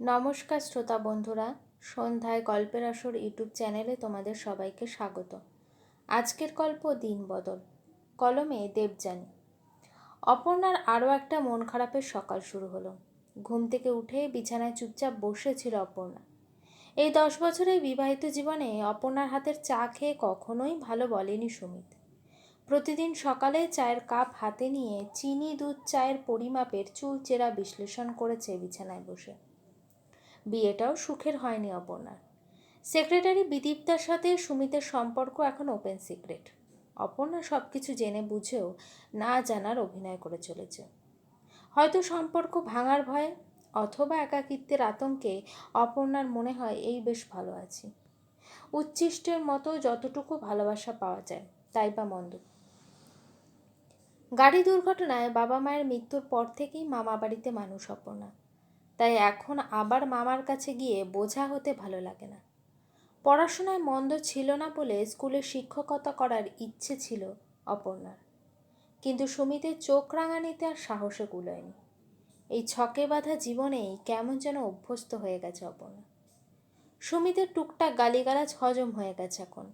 নমস্কার শ্রোতা বন্ধুরা, সন্ধ্যায় গল্পের আসর ইউটিউব চ্যানেলে তোমাদের সবাইকে স্বাগত। আজকের গল্প দিন বদল, কলমে দেবযানী। অপর্ণার আরও একটা মন খারাপের সকাল শুরু হলো। ঘুম থেকে উঠে বিছানায় চুপচাপ বসেছিল অপর্ণা। এই দশ বছরের বিবাহিত জীবনে অপর্ণার হাতের চা খেয়ে কখনোই ভালো বলেনি সুমিত। প্রতিদিন সকালে চায়ের কাপ হাতে নিয়ে চিনি, দুধ, চায়ের পরিমাপের চুলচেরা বিশ্লেষণ করেছে বিছানায় বসে। বিয়েটাও সুখের হয়নি অপর্ণার। সেক্রেটারি বিদীপ্তার সাথে সুমিতের সম্পর্ক এখন ওপেন সিক্রেট অপর্ণা সব কিছু জেনে বুঝেও না জানার অভিনয় করে চলেছে। হয়তো সম্পর্ক ভাঙার ভয়ে অথবা একাকিত্বের আতঙ্কে অপর্ণার মনে হয়, এই বেশ ভালো আছি। উচ্ছিষ্টের মতো যতটুকু ভালোবাসা পাওয়া যায়, তাই বা মন্দ। গাড়ি দুর্ঘটনায় বাবা মায়ের মৃত্যুর পর থেকেই মামা বাড়িতে মানুষ অপর্ণা। তাই এখন আবার মামার কাছে গিয়ে বোঝা হতে ভালো লাগে না। পড়াশোনায় মন্দ ছিল না বলে স্কুলে শিক্ষকতা করার ইচ্ছে ছিল অপর্ণার। কিন্তু সুমিতের চোখ রাঙানিতে আর সাহসে কুলোয়নি। এই ছকে বাঁধা জীবনেই কেমন যেন অভ্যস্ত হয়ে গেছে অপর্ণা। সুমিতের টুকটাক গালিগালাজ হজম হয়ে গেছে এখন।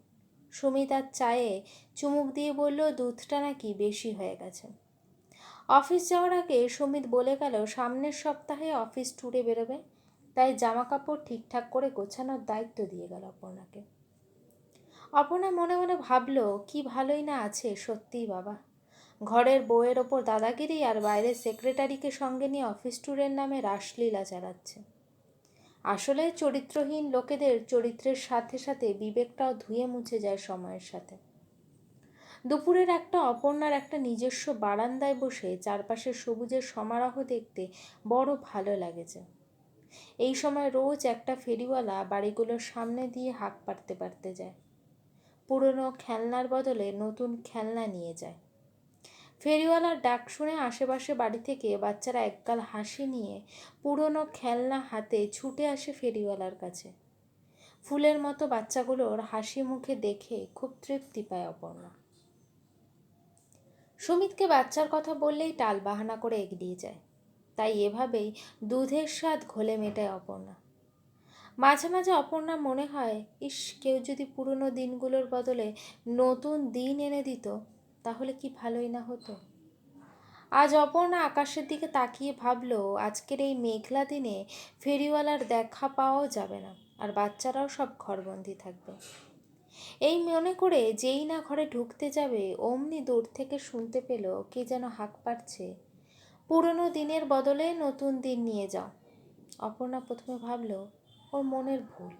সুমিত আর চায়ে চুমুক দিয়ে বলল, দুধটা নাকি বেশি হয়ে গেছে। অফিস যাওয়ার আগে সুমিত বলে গেল, সামনের সপ্তাহে অফিস ট্যুরে বেরোবে। তাই জামা কাপড় ঠিকঠাক করে গোছানোর দায়িত্ব দিয়ে গেল অপর্ণাকে। অপর্ণা মনে মনে ভাবল, কি ভালোই না আছে, সত্যিই বাবা। ঘরের বউয়ের ওপর দাদাগিরি আর বাইরের সেক্রেটারিকে সঙ্গে নিয়ে অফিস ট্যুরের নামে রাসলীলা চালাচ্ছে। আসলে চরিত্রহীন লোকেদের চরিত্রের সাথে সাথে বিবেকটাও ধুয়ে মুছে যায় সময়ের সাথে। দুপুরের একটা অপর্ণার একটা নিজস্ব বারান্দায় বসে চারপাশে সবুজের সমারোহ দেখতে বড় ভালো লাগেছে। এই সময় রোজ একটা ফেরিওয়ালা বাড়িগুলোর সামনে দিয়ে হাঁক পারতে পারতে যায়। পুরনো খেলনার বদলে নতুন খেলনা নিয়ে যায়। ফেরিওয়ালার ডাক শুনে আশেপাশে বাড়ি থেকে বাচ্চারা একগাল হাসি নিয়ে পুরনো খেলনা হাতে ছুটে আসে ফেরিওয়ালার কাছে। ফুলের মতো বাচ্চাগুলোর হাসি মুখে দেখে খুব তৃপ্তি পায় অপর্ণা। সুমিতকে বাচ্চার কথা বললেই টাল বাহানা করে এগিয়ে যায়। তাই এভাবেই দুধের স্বাদ ঘোলে মেটায় অপর্ণা। মাঝে মাঝে অপর্ণা মনে হয়, ইস, কেউ যদি পুরনো দিনগুলোর বদলে নতুন দিন এনে দিত, তাহলে কি ভালোই না হতো? আজ অপর্ণা আকাশের দিকে তাকিয়ে ভাবলো আজকের এই মেঘলা দিনে ফেরিওয়ালার দেখা পাওয়াও যাবে না, আর বাচ্চারাও সব ঘরবন্দি থাকবে। এই মনে করে যেই না ঘরে ঢুকতে যাবে, অমনি দূর থেকে শুনতে পেল কে যেন হাঁক পাচ্ছে পুরনো দিনের বদলে নতুন দিন নিয়ে যাও। অপর্ণা প্রথমে ভাবল, ওর মনের ভুল।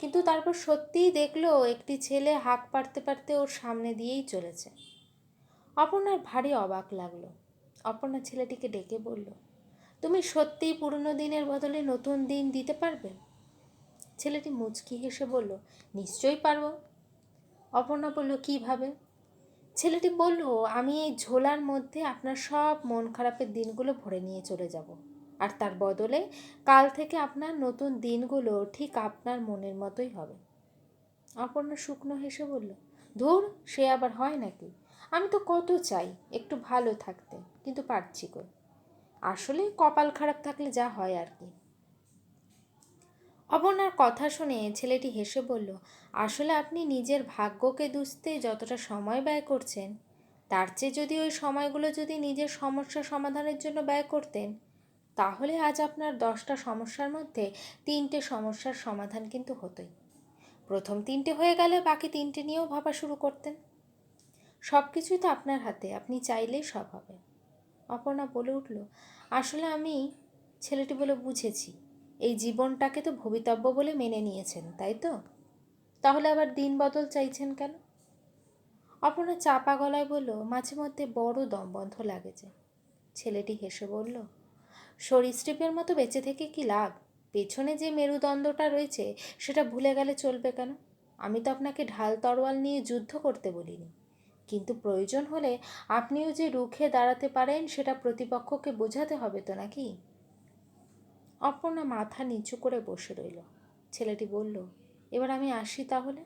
কিন্তু তারপর সত্যিই দেখল একটি ছেলে হাঁক পারতে পারতে ওর সামনে দিয়েই চলেছে। অপর্ণার ভারী অবাক লাগল। অপর্ণা ছেলেটিকে ডেকে বলল, তুমি সত্যিই পুরনো দিনের বদলে নতুন দিন দিতে পারবে? ছেলেটি মুচকি হেসে বলল, নিশ্চয়ই পারব। অপর্ণা বলল, কীভাবে? ছেলেটি বলল, আমি এই ঝোলার মধ্যে আপনার সব মন খারাপের দিনগুলো ভরে নিয়ে চলে যাব। আর তার বদলে কাল থেকে আপনার নতুন দিনগুলো ঠিক আপনার মনের মতোই হবে। অপর্ণা শুকনো হেসে বলল, ধুর, সে আবার হয় নাকি? আমি তো কত চাই, একটু ভালো থাকতে, কিন্তু পারছি কই? আসলে কপাল খারাপ থাকলে যা হয় আর কি। অপর্ণার কথা শুনে ছেলেটি হেসে বলল, আসলে আপনি নিজের ভাগ্যকে দুষতে যতটা সময় ব্যয় করছেন, তার চেয়ে যদি ওই সময়গুলো যদি নিজের সমস্যা সমাধানের জন্য ব্যয় করতেন, তাহলে আজ আপনার দশটা সমস্যার মধ্যে তিনটে সমস্যার সমাধান কিন্তু হতোই। প্রথম তিনটে হয়ে গেলে বাকি তিনটে নিয়েও ভাবা শুরু করতেন। সব কিছুই তো আপনার হাতে, আপনি চাইলেই সব হবে। অপর্ণা বলে উঠল, আসলে আমি ছেলেটি বলে বুঝেছি। এই জীবনটাকে তো ভবিতব্য বলে মেনে নিয়েছেন, তাই তো? তাহলে আবার দিন বদল চাইছেন কেন? অপর্ণা চাপা গলায় বলল, মাঝে মধ্যে বড় দম বন্ধ লাগেছে ছেলেটি হেসে বলল সরীসৃপের মতো বেঁচে থেকে কি লাভ? পেছনে যে মেরুদণ্ডটা রয়েছে, সেটা ভুলে গেলে চলবে কেন? আমি তো আপনাকে ঢাল তরোয়াল নিয়ে যুদ্ধ করতে বলিনি। কিন্তু প্রয়োজন হলে আপনিও যে রুখে দাঁড়াতে পারেন, সেটা প্রতিপক্ষকে বোঝাতে হবে তো নাকি? অপর্ণা মাথা নিচু করে বসে রইল। ছেলেটি বলল, এবার আমি আসি তাহলে?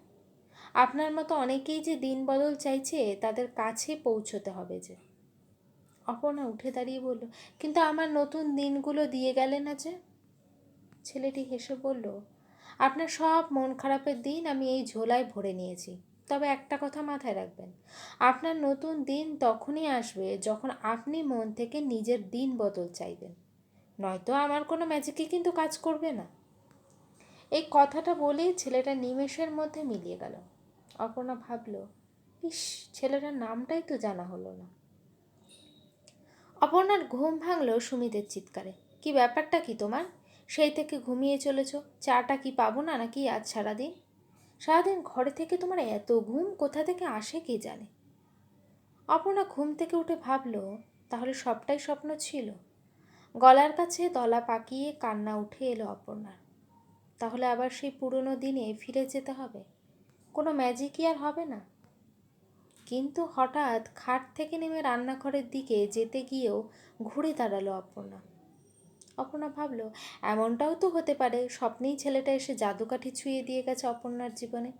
আপনার মতো অনেকেই যে দিন বদল চাইছে, তাদের কাছে পৌঁছতে হবে যে। অপর্ণা উঠে দাঁড়িয়ে বলল, কিন্তু আমার নতুন দিনগুলো দিয়ে গেলে না যে? ছেলেটি হেসে বলল, আপনার সব মন খারাপের দিন আমি এই ঝোলায় ভরে নিয়েছি। তবে একটা কথা মাথায় রাখবেন, আপনার নতুন দিন তখনই আসবে যখন আপনি মন থেকে নিজের দিন বদল চাইবেন। নয়তো আমার কোনো ম্যাজিকই কিন্তু কাজ করবে না। এই কথাটা বলেই ছেলেটা নিমেষের মধ্যে মিলিয়ে গেল। অপর্ণা ভাবল, ইস, ছেলেটার নামটাই তো জানা হলো না। অপর্ণার ঘুম ভাঙল সুমিতের চিৎকারে। কি ব্যাপারটা কি তোমার? সেই থেকে ঘুমিয়ে চলেছ? চাটা কি পাবো না নাকি আজ সারাদিন? সারাদিন ঘরে থেকে তোমার এত ঘুম কোথা থেকে আসে কে জানে? অপর্ণা ঘুম থেকে উঠে ভাবলো, তাহলে সবটাই স্বপ্ন ছিল। গলার কাছে দলা পাকিয়ে কান্না উঠে এলো অপর্ণার। তাহলে আবার সেই পুরনো দিনে ফিরে যেতে হবে? কোনো ম্যাজিকই আর হবে না? কিন্তু হঠাৎ খাট থেকে নেমে রান্নাঘরের দিকে যেতে গিয়েও ঘুরে দাঁড়াল অপর্ণা। অপর্ণা ভাবলো, এমনটাও তো হতে পারে, স্বপ্নেই ছেলেটা এসে জাদুকাঠি ছুঁয়ে দিয়ে গেছে অপর্ণার জীবনে।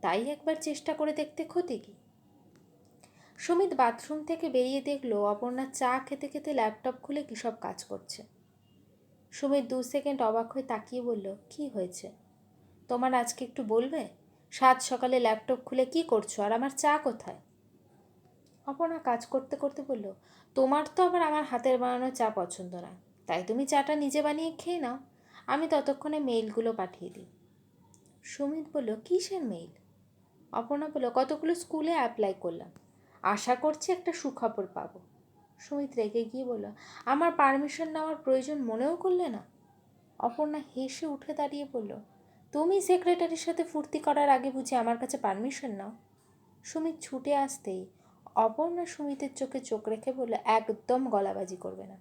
তাই একবার চেষ্টা করে দেখতে ক্ষতি কি? সুমিত বাথরুম থেকে বেরিয়ে দেখল অপর্ণা চা খেতে খেতে ল্যাপটপ খুলে কী সব কাজ করছে। সুমিত দু সেকেন্ড অবাক হয়ে তাকিয়ে বলল, কি হয়েছে? তোমার আজকে একটু বলবে? সাত সকালে ল্যাপটপ খুলে কি করছ? আর আমার চা কোথায়? অপর্ণা কাজ করতে করতে বলল, তোমার তো আবার আমার হাতের বানানো চা পছন্দ না। তাই তুমি চাটা নিজে বানিয়ে খেয়ে নাও। আমি ততক্ষণে মেইলগুলো পাঠিয়ে দিই। সুমিত বলল, কিসের মেইল? অপর্ণা বলল, কতগুলো স্কুলে অ্যাপ্লাই করলাম। আশা করছি একটা সুখবর পাবো। সুমিত রেগে গিয়ে বলল, আমার পারমিশন নেওয়ার প্রয়োজন মনেও করলে না? অপর্ণা হেসে উঠে দাঁড়িয়ে বলল, তুমি সেক্রেটারির সাথে ফুর্তি করার আগে বুঝি আমার কাছে পারমিশন নাও? সুমিত ছুটে আসতেই অপর্ণা সুমিতের চোখে চোখ রেখে বলল, একদম গলাবাজি করবে না।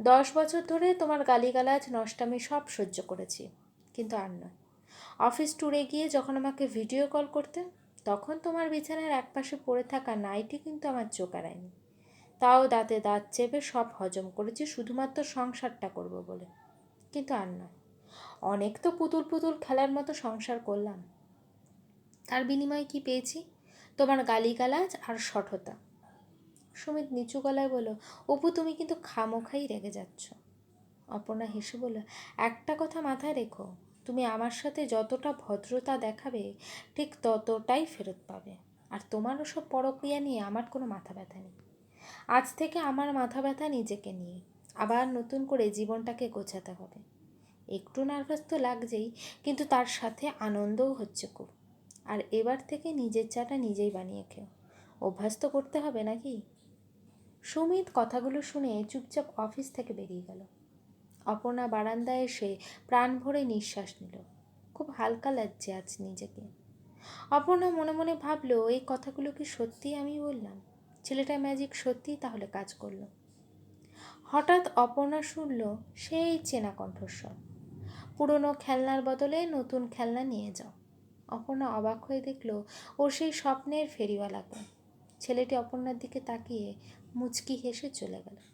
দশ বছর ধরে তোমার গালিগালাজ নষ্টামি সব সহ্য করেছি। কিন্তু আর নয়। অফিস ট্যুরে গিয়ে যখন আমাকে ভিডিও কল করতে তখন তোমার বিছানার একপাশে পড়ে থাকা নাইটি কিন্তু আমার চোখ এড়ায়নি। তাও দাঁতে দাঁত চেপে সব হজম করেছি, শুধুমাত্র সংসারটা করব বলে। কিন্তু আর নয়, অনেক তো পুতুল পুতুল খেলার মতো সংসার করলাম। তার বিনিময়ে কি পেয়েছি? তোমার গালিগালাজ আর সঠতা। সুমিত নিচু গলায় বলল, অপু, তুমি কিন্তু খামোখাই রেগে যাচ্ছ। অপর্ণা হেসে বলল, একটা কথা মাথায় রেখো তুমি আমার সাথে যতটা ভদ্রতা দেখাবে, ঠিক ততটাই ফেরত পাবে। আর তোমার ওসব পরক্রিয়া নিয়ে আমার কোনো মাথা ব্যথা নেই। আজ থেকে আমার মাথা ব্যথা নিজেকে নিয়ে। আবার নতুন করে জীবনটাকে গোছাতে হবে। একটু নার্ভাস তো লাগছেই, কিন্তু তার সাথে আনন্দও হচ্ছে খুব। আর এবার থেকে নিজের চাটা নিজেই বানিয়ে খেও। অভ্যাস তো করতে হবে নাকি? সুমিত কথাগুলো শুনে চুপচাপ অফিস থেকে বেরিয়ে গেল। অপর্ণা বারান্দায় এসে প্রাণ ভরে নিঃশ্বাস নিল। খুব হালকা লাগছে আজ নিজেকে। অপর্ণা মনে মনে ভাবলো, এই কথাগুলো কি সত্যি আমি বললাম? ছেলেটা ম্যাজিক সত্যিই তাহলে কাজ করল। হঠাৎ অপর্ণা শুনল, সেই চেনা কণ্ঠস্বর। পুরনো খেলনার বদলে নতুন খেলনা নিয়ে যাও। অপর্ণা অবাক হয়ে দেখল, ও সেই স্বপ্নের ফেরিওয়ালাকে। ছেলেটি অপর্ণার দিকে তাকিয়ে মুচকি হেসে চলে গেল।